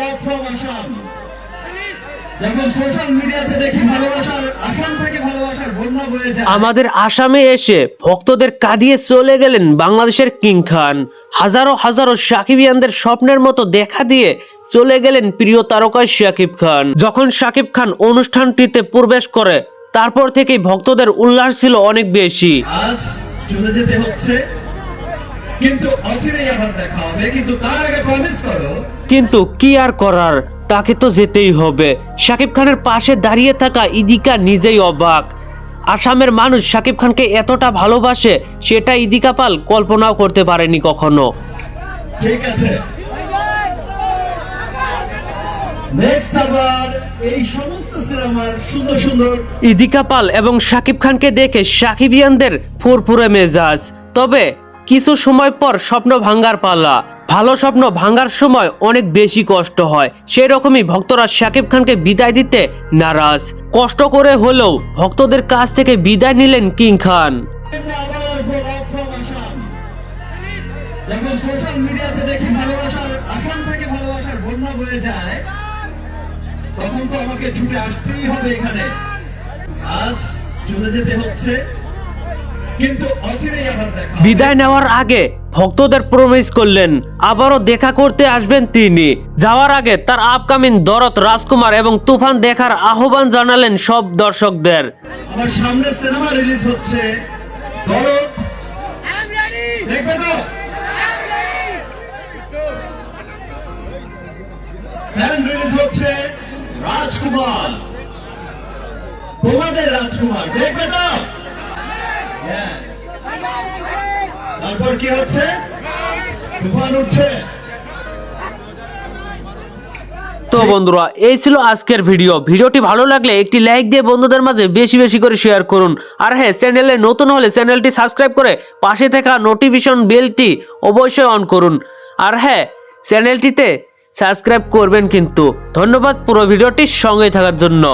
Love from Assam যখন social মিডিয়াতে দেখি ভালোবাসার আসাম থেকে ভালোবাসার বন্যা বয়ে যায়। আমাদের আসামে এসে ভক্তদের কাঁদিয়ে চলে গেলেন বাংলাদেশের কিং খান। হাজারো হাজারো সাকিবিয়ানদের স্বপ্নের মতো দেখা দিয়ে চলে গেলেন প্রিয় তারকা শাকিব খান। যখন শাকিব খান অনুষ্ঠানটিতে প্রবেশ করে তারপর থেকেই ভক্তদের উল্লাস ছিল অনেক বেশি। আজ চলে যেতে হচ্ছে কিন্তু অচিরেই আবার দেখা হবে কিন্তু তার আগে প্রমিস করো। কিন্তু কি আর করার? তাকে তো যেতেই হবে। শাকিব খানের পাশে দাঁড়িয়ে থাকা ইদিকা নিজেই অবাক। আসামের মানুষ শাকিব খানকে এতটা ভালোবাসে সেটা ইদিকা পাল কল্পনাও করতে পারেনি কখনো। ঠিক আছে। ইদিকা পাল এবং শাকিব খানকে দেখে সাকিবিয়ানদের ফুরফুরে মেজাজ। তবে কিছু সময় পর স্বপ্ন ভাঙ্গার পালা। ভালো স্বপ্ন ভাঙ্গার সময় অনেক বেশি কষ্ট হয়। সেই রকমই ভক্তরা শাকিব খানকে বিদায় দিতে নারাজ। কষ্ট করে হলেও ভক্তদের কাছ থেকে বিদায় নিলেন কিং খান। তখন তো আমাকে ছুটে আসতেই হবে এখানে। আজ চলে যেতে হচ্ছে কিন্তু অচিরেই আবার দেখা বিদায় নেওয়ার আগে ভক্তদের প্রমিস করলেন আবারও দেখা করতে আসবেন তিনি। যাওয়ার আগে তার আপকামিং দরদ রাজকুমার এবং তুফান দেখার আহ্বান জানালেন সব দর্শকদের। আমার সামনে সিনেমা রিলিজ হচ্ছে। দরদ দেখবে তো? ফ্যান রিলিজ হচ্ছে রাজকুমার। তোমাদের রাজকুমার দেখবে তো. তারপর কি হচ্ছে? তুফান উঠছে। তো বন্ধুরা, এই ছিল আজকের ভিডিও। ভিডিওটি ভালো লাগলে একটি লাইক দিয়ে বন্ধুদের মাঝে বেশি বেশি করে শেয়ার করুন। আর হ্যাঁ চ্যানেলে নতুন হলে চ্যানেলটি সাবস্ক্রাইব করে পাশে থাকা নোটিফিকেশন বেলটি অবশ্যই অন করুন। আর হ্যাঁ চ্যানেলটিতে সাবস্ক্রাইব করবেন কিন্তু। ধন্যবাদ পুরো ভিডিওটির সঙ্গে থাকার জন্য।